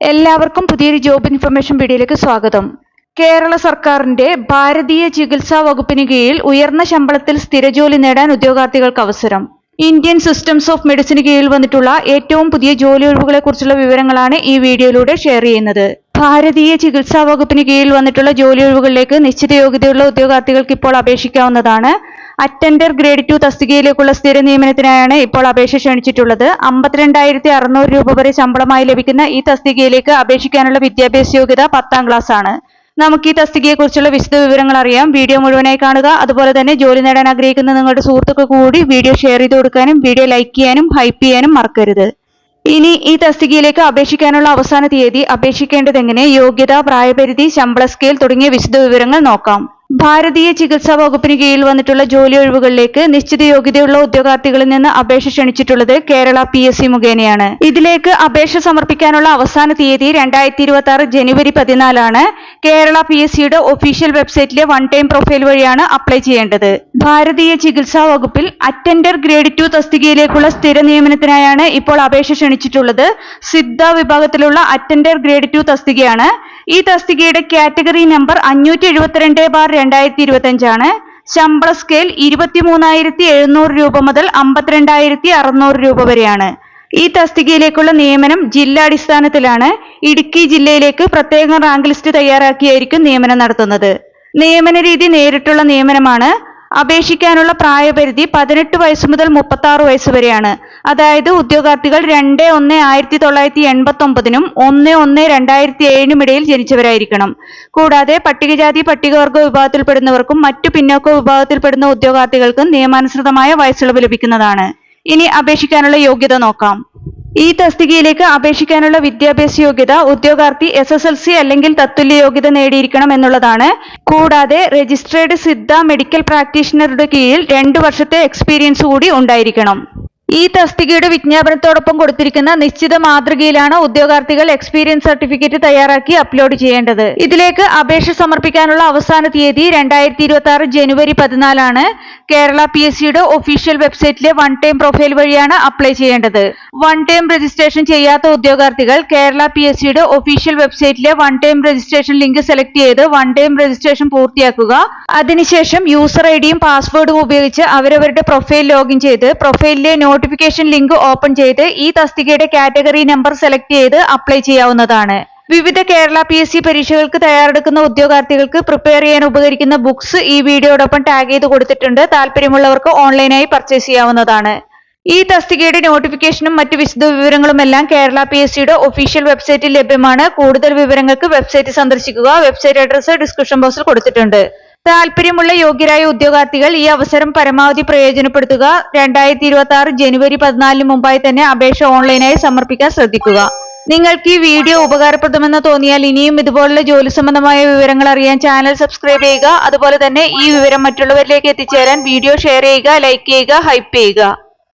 എല്ലാവർക്കും പുതിയൊരു job information വീഡിയോയിലേക്ക് സ്വാഗതം. കേരള സർക്കാരിന്റെ ഭാരതീയ ചികിത്സാ വകുപ്പിന് കീഴിൽ ഉയർന്ന ശമ്പളത്തിൽ സ്ഥിര ജോലി നേടാൻ ഉദ്യോഗാർത്ഥികൾക്ക് അവസരം. ഇന്ത്യൻ സിസ്റ്റംസ് ഓഫ് മെഡിസിന് കീഴിൽ വന്നിട്ടുള്ള ഏറ്റവും പുതിയ ജോലി ഒഴിവുകളെ കുറിച്ചുള്ള വിവരങ്ങളാണ് ഈ വീഡിയോയിലൂടെ ഷെയർ ചെയ്യുന്നത്. ഭാരതീയ ചികിത്സാ വകുപ്പിന് കീഴിൽ വന്നിട്ടുള്ള ജോലി ഒഴിവുകളിലേക്ക് നിശ്ചിത യോഗ്യതയുള്ള ഉദ്യോഗാർത്ഥികൾക്ക് ഇപ്പോൾ അപേക്ഷിക്കാവുന്നതാണ്. അറ്റൻഡർ ഗ്രേഡ് ടു തസ്തികയിലേക്കുള്ള സ്ഥിര നിയമനത്തിനായാണ് ഇപ്പോൾ അപേക്ഷ ക്ഷണിച്ചിട്ടുള്ളത്. അമ്പത്തിരണ്ടായിരത്തി അറുന്നൂറ് രൂപ വരെ ശമ്പളമായി ലഭിക്കുന്ന ഈ തസ്തികയിലേക്ക് അപേക്ഷിക്കാനുള്ള വിദ്യാഭ്യാസ യോഗ്യത പത്താം ക്ലാസ് ആണ്. നമുക്ക് ഈ തസ്തികയെക്കുറിച്ചുള്ള വിശദ വിവരങ്ങൾ അറിയാം. വീഡിയോ മുഴുവനായി കാണുക. അതുപോലെ തന്നെ ജോലി നേടാൻ ആഗ്രഹിക്കുന്ന നിങ്ങളുടെ സുഹൃത്തുക്കൾ കൂടി വീഡിയോ ഷെയർ ചെയ്ത് കൊടുക്കാനും വീഡിയോ ലൈക്ക് ചെയ്യാനും ഹൈപ്പ് ചെയ്യാനും മറക്കരുത്. ഇനി ഈ തസ്തികയിലേക്ക് അപേക്ഷിക്കാനുള്ള അവസാന തീയതി അപേക്ഷിക്കേണ്ടത് എങ്ങനെ യോഗ്യത പ്രായപരിധി ശമ്പള സ്കെയിൽ തുടങ്ങിയ വിശദ വിവരങ്ങൾ നോക്കാം. ഭാരതീയ ചികിത്സാ വകുപ്പിന് കീഴിൽ വന്നിട്ടുള്ള ജോലി ഒഴിവുകളിലേക്ക് നിശ്ചിത യോഗ്യതയുള്ള ഉദ്യോഗാർത്ഥികളിൽ നിന്ന് അപേക്ഷ ക്ഷണിച്ചിട്ടുള്ളത് കേരള പി എസ് സി മുഖേനയാണ്. ഇതിലേക്ക് അപേക്ഷ സമർപ്പിക്കാനുള്ള അവസാന തീയതി രണ്ടായിരത്തി ഇരുപത്തി ആറ് ജനുവരി പതിനാലാണ്. കേരള പി എസ് സിയുടെ ഒഫീഷ്യൽ വെബ്സൈറ്റിലെ വൺ ടൈം പ്രൊഫൈൽ വഴിയാണ് അപ്ലൈ ചെയ്യേണ്ടത്. ഭാരതീയ ചികിത്സാ വകുപ്പിൽ അറ്റൻഡർ ഗ്രേഡ് ടു തസ്തികയിലേക്കുള്ള സ്ഥിര നിയമനത്തിനായാണ് ഇപ്പോൾ അപേക്ഷ ക്ഷണിച്ചിട്ടുള്ളത്. സിദ്ധ വിഭാഗത്തിലുള്ള അറ്റൻഡർ ഗ്രേഡ് ടു തസ്തികയാണ്. ഈ തസ്തികയുടെ കാറ്റഗറി നമ്പർ അഞ്ഞൂറ്റി എഴുപത്തിരണ്ട് ബാർ രണ്ടായിരത്തി ഇരുപത്തി അഞ്ചാണ് ശമ്പള സ്കെയിൽ ഇരുപത്തിമൂന്നായിരത്തി എഴുന്നൂറ് രൂപ മുതൽ അമ്പത്തിരണ്ടായിരത്തി അറുന്നൂറ് രൂപ വരെയാണ്. ഈ തസ്തികയിലേക്കുള്ള നിയമനം ജില്ലാടിസ്ഥാനത്തിലാണ്. ഇടുക്കി ജില്ലയിലേക്ക് പ്രത്യേക റാങ്ക് ലിസ്റ്റ് തയ്യാറാക്കിയായിരിക്കും നിയമനം നടത്തുന്നത്. നിയമന രീതി നേരിട്ടുള്ള നിയമനമാണ് അപേക്ഷിക്കാനുള്ള പ്രായപരിധി പതിനെട്ട് വയസ്സ് മുതൽ മുപ്പത്തി ആറ് വയസ്സ് വരെയാണ്. അതായത് ഉദ്യോഗാർത്ഥികൾ രണ്ട് ഒന്ന് ആയിരത്തി തൊള്ളായിരത്തി എൺപത്തി ഒമ്പതിനും ഒന്ന് ഒന്ന് രണ്ടായിരത്തി ഏഴിനും ഇടയിൽ ജനിച്ചവരായിരിക്കണം. കൂടാതെ പട്ടികജാതി പട്ടികവർഗ വിഭാഗത്തിൽപ്പെടുന്നവർക്കും മറ്റു പിന്നോക്ക വിഭാഗത്തിൽപ്പെടുന്ന ഉദ്യോഗാർത്ഥികൾക്കും നിയമാനുസൃതമായ വയസ്സിളവ് ലഭിക്കുന്നതാണ്. ഇനി അപേക്ഷിക്കാനുള്ള യോഗ്യത നോക്കാം. ഈ തസ്തികയിലേക്ക് അപേക്ഷിക്കാനുള്ള വിദ്യാഭ്യാസ യോഗ്യത ഉദ്യോഗാർത്ഥി എസ് എസ് എൽ സി അല്ലെങ്കിൽ തത്തുല്യ യോഗ്യത നേടിയിരിക്കണം എന്നുള്ളതാണ്. കൂടാതെ രജിസ്ട്രേഡ് സിദ്ധ മെഡിക്കൽ പ്രാക്ടീഷണറുടെ കീഴിൽ രണ്ടു വർഷത്തെ എക്സ്പീരിയൻസ് കൂടി ഉണ്ടായിരിക്കണം. ഈ തസ്തികയുടെ വിജ്ഞാപനത്തോടൊപ്പം കൊടുത്തിരിക്കുന്ന നിശ്ചിത മാതൃകയിലാണ് ഉദ്യോഗാർത്ഥികൾ എക്സ്പീരിയൻസ് സർട്ടിഫിക്കറ്റ് തയ്യാറാക്കി അപ്ലോഡ് ചെയ്യേണ്ടത്. ഇതിലേക്ക് അപേക്ഷ സമർപ്പിക്കാനുള്ള അവസാന തീയതി രണ്ടായിരത്തി ഇരുപത്തി ആറ് ജനുവരി പതിനാലാണ്. കേരള പി എസ് സിയുടെ ഒഫീഷ്യൽ വെബ്സൈറ്റിലെ വൺ ടൈം പ്രൊഫൈൽ വഴിയാണ് അപ്ലൈ ചെയ്യേണ്ടത്. വൺ ടൈം രജിസ്ട്രേഷൻ ചെയ്യാത്ത ഉദ്യോഗാർത്ഥികൾ കേരള പി എസ് സിയുടെ official വെബ്സൈറ്റിലെ one time registration link select ചെയ്ത് വൺ ടൈം രജിസ്ട്രേഷൻ പൂർത്തിയാക്കുക. അതിനുശേഷം യൂസർ ഐ ഡിയും പാസ്വേഡും ഉപയോഗിച്ച് അവരവരുടെ പ്രൊഫൈൽ ലോഗിൻ ചെയ്ത് പ്രൊഫൈലിലെ നോട്ടിഫിക്കേഷൻ ലിങ്ക് ഓപ്പൺ ചെയ്ത് ഈ തസ്തികയുടെ കാറ്റഗറി നമ്പർ സെലക്ട് ചെയ്ത് അപ്ലൈ ചെയ്യാവുന്നതാണ്. വിവിധ കേരള പി എസ് സി പരീക്ഷകൾക്ക് തയ്യാറെടുക്കുന്ന ഉദ്യോഗാർത്ഥികൾക്ക് പ്രിപ്പയർ ചെയ്യാൻ ഉപകരിക്കുന്ന ബുക്സ് ഈ വീഡിയോടൊപ്പം ടാഗ് ചെയ്ത് കൊടുത്തിട്ടുണ്ട്. താല്പര്യമുള്ളവർക്ക് ഓൺലൈനായി പർച്ചേസ് ചെയ്യാവുന്നതാണ്. ഈ തസ്തികയുടെ നോട്ടിഫിക്കേഷനും മറ്റ് വിശദ വിവരങ്ങളും എല്ലാം കേരള പി എസ് സിയുടെ ഒഫീഷ്യൽ വെബ്സൈറ്റിൽ ലഭ്യമാണ്. കൂടുതൽ വിവരങ്ങൾക്ക് വെബ്സൈറ്റ് സന്ദർശിക്കുക. വെബ്സൈറ്റ് അഡ്രസ്സ് ഡിസ്ക്രിപ്ഷൻ ബോക്സിൽ കൊടുത്തിട്ടുണ്ട്. താല്പര്യമുള്ള യോഗ്യരായ ഉദ്യോഗാർത്ഥികൾ ഈ അവസരം പരമാവധി പ്രയോജനപ്പെടുത്തുക. രണ്ടായിരത്തി ഇരുപത്തി ആറ് ജനുവരി പതിനാലിന് മുമ്പായി തന്നെ അപേക്ഷ ഓൺലൈനായി സമർപ്പിക്കാൻ ശ്രദ്ധിക്കുക. നിങ്ങൾക്ക് ഈ വീഡിയോ ഉപകാരപ്രദമെന്ന് തോന്നിയാൽ ഇനിയും ഇതുപോലുള്ള ജോലി സംബന്ധമായ വിവരങ്ങൾ അറിയാൻ ചാനൽ സബ്സ്ക്രൈബ് ചെയ്യുക. അതുപോലെ തന്നെ ഈ വിവരം മറ്റുള്ളവരിലേക്ക് എത്തിച്ചേരാൻ വീഡിയോ ഷെയർ ചെയ്യുക ലൈക്ക് ചെയ്യുക ഹൈപ്പ് ചെയ്യുക.